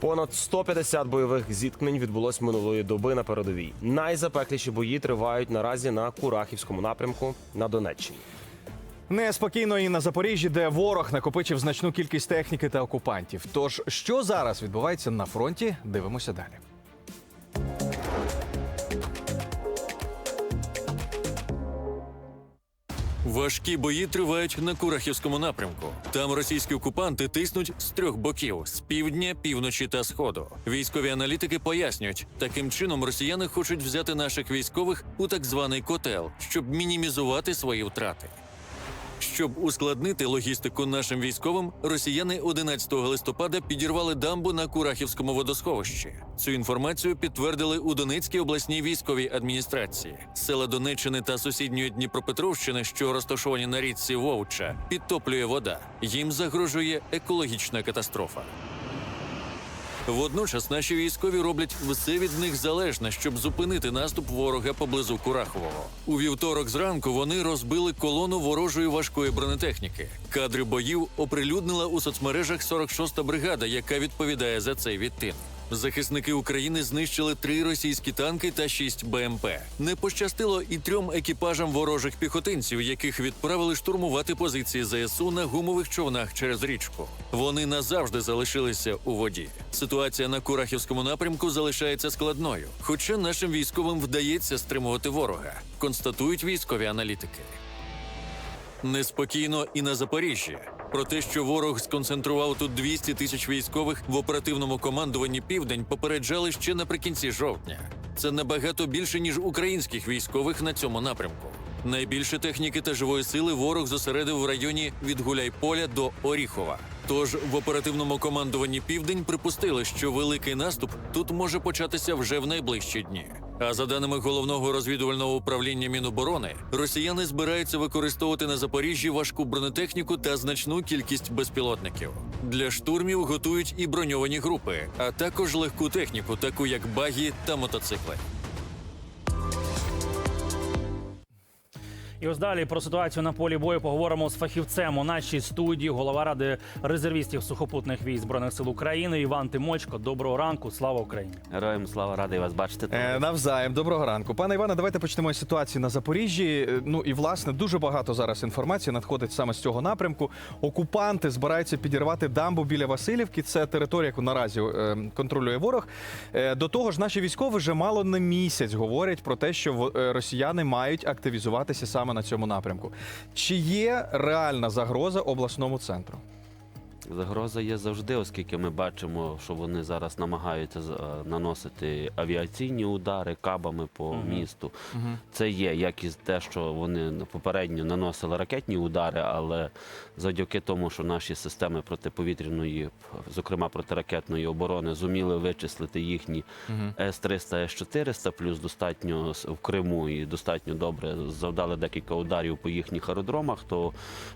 Понад 150 бойових зіткнень відбулось минулої доби на передовій. Найзапекліші бої тривають наразі на Курахівському напрямку на Донеччині. Неспокійно і на Запоріжжі, де ворог накопичив значну кількість техніки та окупантів. Тож, що зараз відбувається на фронті, дивимося далі. Важкі бої тривають на Курахівському напрямку. Там російські окупанти тиснуть з трьох боків з півдня, півночі та сходу. Військові аналітики пояснюють, таким чином росіяни хочуть взяти наших військових у так званий котел, щоб мінімізувати свої втрати. Щоб ускладнити логістику нашим військовим, росіяни 11 листопада підірвали дамбу на Курахівському водосховищі. Цю інформацію підтвердили у Донецькій обласній військовій адміністрації. Села Донеччини та сусідньої Дніпропетровщини, що розташовані на річці Вовча, підтоплює вода. Їм загрожує екологічна катастрофа. Водночас наші військові роблять все від них залежне, щоб зупинити наступ ворога поблизу Курахового. У вівторок зранку вони розбили колону ворожої важкої бронетехніки. Кадри боїв оприлюднила у соцмережах 46-та бригада, яка відповідає за цей відтин. Захисники України знищили три російські танки та шість БМП. Не пощастило і трьом екіпажам ворожих піхотинців, яких відправили штурмувати позиції ЗСУ на гумових човнах через річку. Вони назавжди залишилися у воді. Ситуація на Курахівському напрямку залишається складною, хоча нашим військовим вдається стримувати ворога, констатують військові аналітики. Неспокійно і на Запоріжжі. Про те, що ворог сконцентрував тут 200 тисяч військових в оперативному командуванні Південь, попереджали ще наприкінці жовтня. Це набагато більше ніж українських військових на цьому напрямку. Найбільше техніки та живої сили ворог зосередив в районі від Гуляйполя до Оріхова. Тож в оперативному командуванні Південь припустили, що великий наступ тут може початися вже в найближчі дні. А за даними головного розвідувального управління Міноборони, росіяни збираються використовувати на Запоріжжі важку бронетехніку та значну кількість безпілотників. Для штурмів готують і броньовані групи, а також легку техніку, таку як багі та мотоцикли. І ось далі про ситуацію на полі бою поговоримо з фахівцем у нашій студії, голова ради резервістів сухопутних військ збройних сил України Іван Тимочко. Доброго ранку, слава Україні! Героям слава радий вас бачити. Е, навзаєм, доброго ранку. Пане Іване, давайте почнемо з ситуації на Запоріжжі. Е, Ну і власне дуже багато зараз інформації надходить саме з цього напрямку. Окупанти збираються підірвати дамбу біля Васильівки. Це територія, яку наразі е, контролює ворог. Е, до того ж, наші військові вже мало не місяць говорять про те, що в- е, росіяни мають активізуватися саме на цьому напрямку. Чи є реальна загроза обласному центру? Загроза є завжди, оскільки ми бачимо, що вони зараз намагаються е, наносити авіаційні удари кабами по місту. Це є як і те, що вони попередньо наносили ракетні удари, але завдяки тому, що наші системи протиповітряної, зокрема протиракетної оборони, зуміли вичислити їхні С-300, С-400, плюс достатньо в Криму і достатньо добре завдали декілька ударів по їхніх аеродромах, то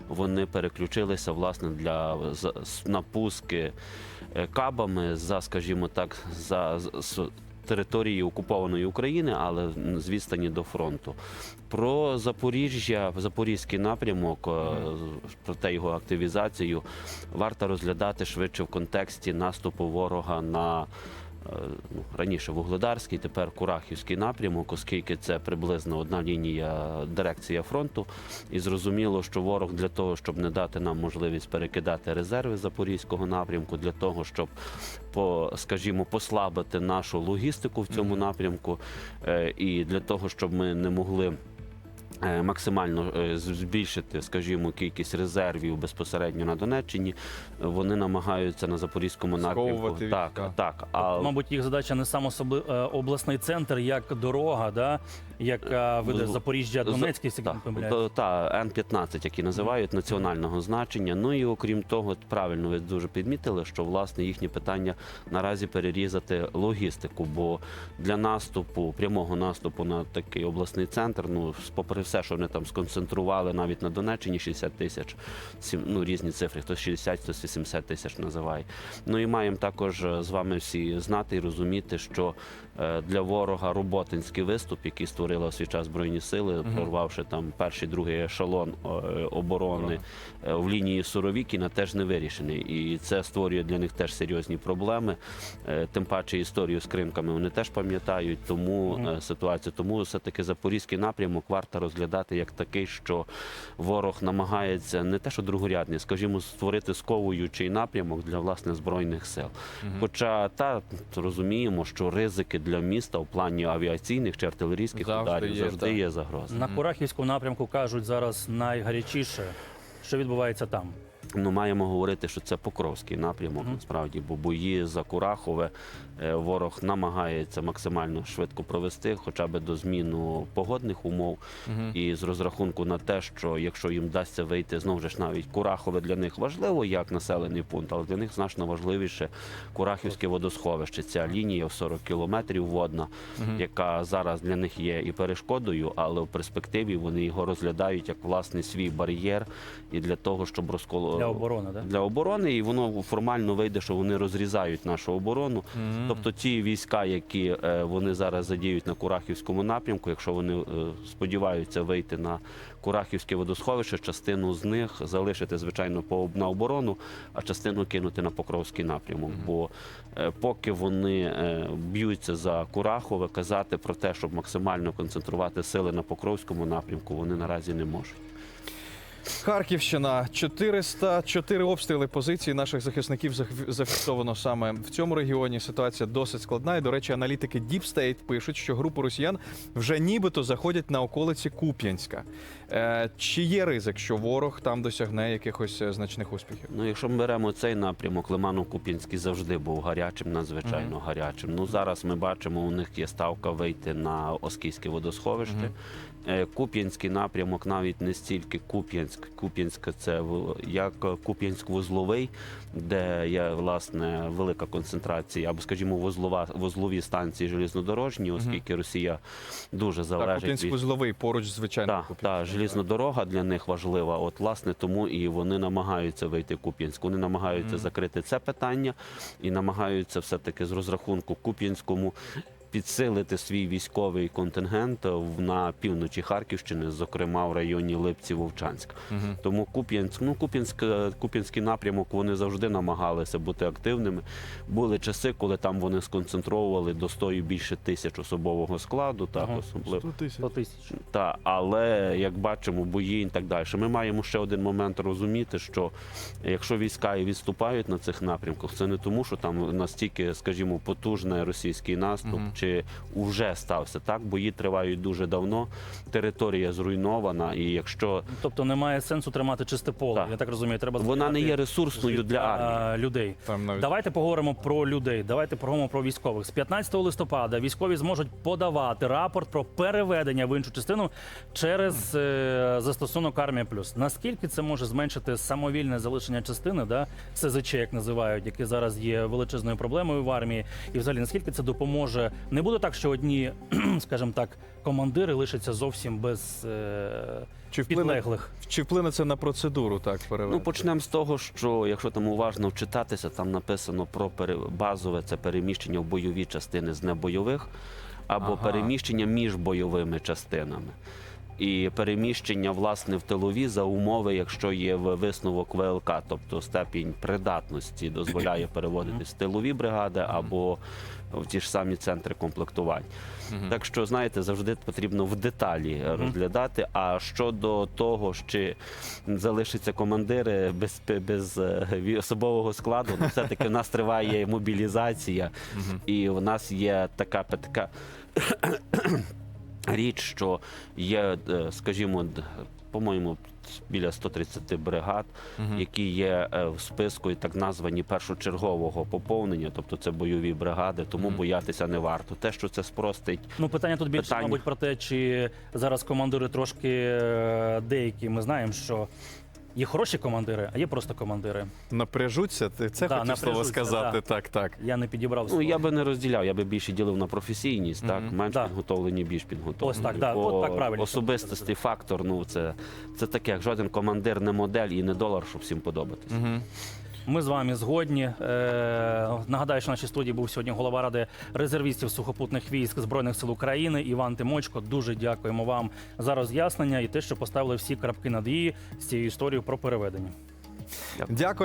вони переключилися власне для с- напуски е, кабами за, скажімо так, за території окупованої України, але з відстані до фронту. Про Запоріжжя, Запорізький напрямок, е, про те його активізацію варто розглядати швидше в контексті наступу ворога на ну, раніше Вугледарський, тепер Курахівський напрямок, оскільки це приблизно одна лінія дирекція фронту. І зрозуміло, що ворог для того, щоб не дати нам можливість перекидати резерви запорізького напрямку, для того, щоб по, скажімо, послабити нашу логістику в цьому напрямку, е, і для того, щоб ми не могли. Е, Максимально е, збільшити, скажімо, кількість резервів безпосередньо на Донеччині. Вони намагаються на запорізькому напрямку. Сховувати Так, так. А Мабуть, їх задача не сам особи, е, обласний центр, як дорога, да? Яка веде з- Запоріжжя Донецький, не помиляюсь. та Н-15, які називають національного значення. Ну і окрім того, правильно ви дуже підмітили, що власне їхнє питання наразі перерізати логістику, бо для наступу, прямого наступу на такий обласний центр, ну попри все, що вони там сконцентрували навіть на Донеччині 60 тисяч, ну різні цифри, хтось 60, хтось 80 тисяч називає. Ну і маємо також е, з вами всі знати і розуміти, що е, для ворога роботинський виступ, який створив створила в свій час збройні сили, прорвавши там перший, другий ешелон е, оборони е, в лінії Суровікіна, теж не вирішений. І це створює для них теж серйозні проблеми. Е, Тим паче історію з кримками вони теж пам'ятають, тому е, ситуацію. Тому все-таки запорізький напрямок варто розглядати як такий, що ворог намагається не те, що другорядний, скажімо, створити сковуючий напрямок для власне збройних сил. Хоча та розуміємо, що ризики для міста в плані авіаційних чи артилерійських Завжди ударів є, завжди так. є загроза. На Курахівському напрямку кажуть зараз найгарячіше. Що відбувається там? Ну, маємо говорити, що це Покровський напрямок, насправді, бо бої за Курахове е, ворог намагається максимально швидко провести, хоча б до зміну погодних умов, і з розрахунку на те, що якщо їм вдасться вийти знову ж навіть Курахове для них важливо як населений пункт, але для них значно важливіше Курахівське водосховище. Ця лінія в 40 кілометрів водна, яка зараз для них є і перешкодою, але в перспективі вони його розглядають як власне свій бар'єр і для того, щоб розкол... Для оборони, да? для оборони, і воно формально вийде, що вони розрізають нашу оборону. Тобто ті війська, які е, вони зараз задіють на Курахівському напрямку, якщо вони е, сподіваються вийти на Курахівське водосховище, частину з них залишити, звичайно, по на оборону, а частину кинути на Покровський напрямок. Бо е, поки вони б'ються за Курахове, казати про те, щоб максимально концентрувати сили на Покровському напрямку, вони наразі не можуть. Харківщина 404 обстріли позицій наших захисників зах- зафіксовано саме в цьому регіоні. Ситуація досить складна. І, до речі, аналітики Deep State пишуть, що групи росіян вже нібито заходять на околиці Куп'янська. Е, чи є ризик, що ворог там досягне якихось е, значних успіхів? Ну, якщо ми беремо цей напрямок, Лимано-Куп'янський завжди був гарячим, надзвичайно гарячим. Ну зараз ми бачимо, у них є ставка вийти на Оскільське водосховище. Е, Куп'янський напрямок навіть не стільки Куп'янськ. Куп'янськ це в- як Куп'янськ-вузловий, де є власне велика концентрація, або скажімо, вузлова вузлові станції железнодорожні, оскільки Росія дуже Так, залежить Куп'янськ-Вузловий поруч, звичайно. так, Куп'янськ. так, желізна дорога для них важлива. От власне тому і вони намагаються вийти Куп'янськ. Вони намагаються закрити це питання і намагаються все таки з розрахунку Куп'янському. Підсилити свій військовий контингент в- на півночі Харківщини, зокрема в районі Липці Вовчанськ. Тому Куп'янськ, ну Куп'янськ, е, Куп'янський напрямок вони завжди намагалися бути активними. Були часи, коли там вони сконцентровували до 100 і більше тисяч особового складу, так Ага. особливо. 100 тисяч. Та, але як бачимо, бої і так далі. Ми маємо ще один момент розуміти, що якщо війська і відступають на цих напрямках, це не тому, що там настільки, скажімо, потужний російський наступ, чи вже стався. Так, бої тривають дуже давно, територія зруйнована, і якщо Тобто немає сенсу тримати чисте поле. Так. Я так розумію, треба вона не є ресурсною для армії. людей. Там навіть Давайте поговоримо про людей. Давайте поговоримо про військових. З 15 листопада військові зможуть подавати рапорт про переведення в іншу частину через е, застосунок Армія Плюс. Наскільки це може зменшити самовільне залишення частини, да СЗЧ, як називають, яке зараз є величезною проблемою в армії, і взагалі наскільки це допоможе? Не буде так, що одні, скажімо так, командири лишаться зовсім без е, чи вплине, підлеглих. чи вплине це на процедуру? Так, Ну, почнемо з того, що якщо там уважно вчитатися, там написано про пере... базове це переміщення в бойові частини з небойових або Ага. переміщення між бойовими частинами. І переміщення власне в тилові за умови, якщо є висновок ВЛК, тобто степінь придатності дозволяє переводитись в тилові бригади або в ті ж самі центри комплектувань. Так що, знаєте, завжди потрібно в деталі розглядати. А щодо того, чи залишаться командири без, без е, особового складу, ну все-таки в нас триває мобілізація, і в нас є така така річ, що є, е, скажімо, по-моєму, біля 130 бригад, які є е, в списку і так названі першочергового поповнення, тобто це бойові бригади, тому боятися не варто. Те, що це спростить Ну, питання тут більше, Питання. мабуть, про те, чи зараз командири трошки е, деякі. Ми знаємо, що є хороші командири, а є просто командири. напряжуться. Ти це Да, хотів слово напряжуться, сказати. да. Так, так. Я не підібрав Ну слово. я би не розділяв, я би більше ділив на професійність, так менш Да. підготовлені, більш підготовлені. Ось так, да, Бо от так правильно. Особистості фактор, ну це, це таке, як жоден командир не модель і не долар, щоб всім подобатися. Угу. Ми з вами згодні. Е, нагадаю, що в нашій студії був сьогодні голова ради резервістів сухопутних військ збройних сил України Іван Тимочко. Дуже дякуємо вам за роз'яснення і те, що поставили всі крапки над її з цією історією про переведення. Дякую.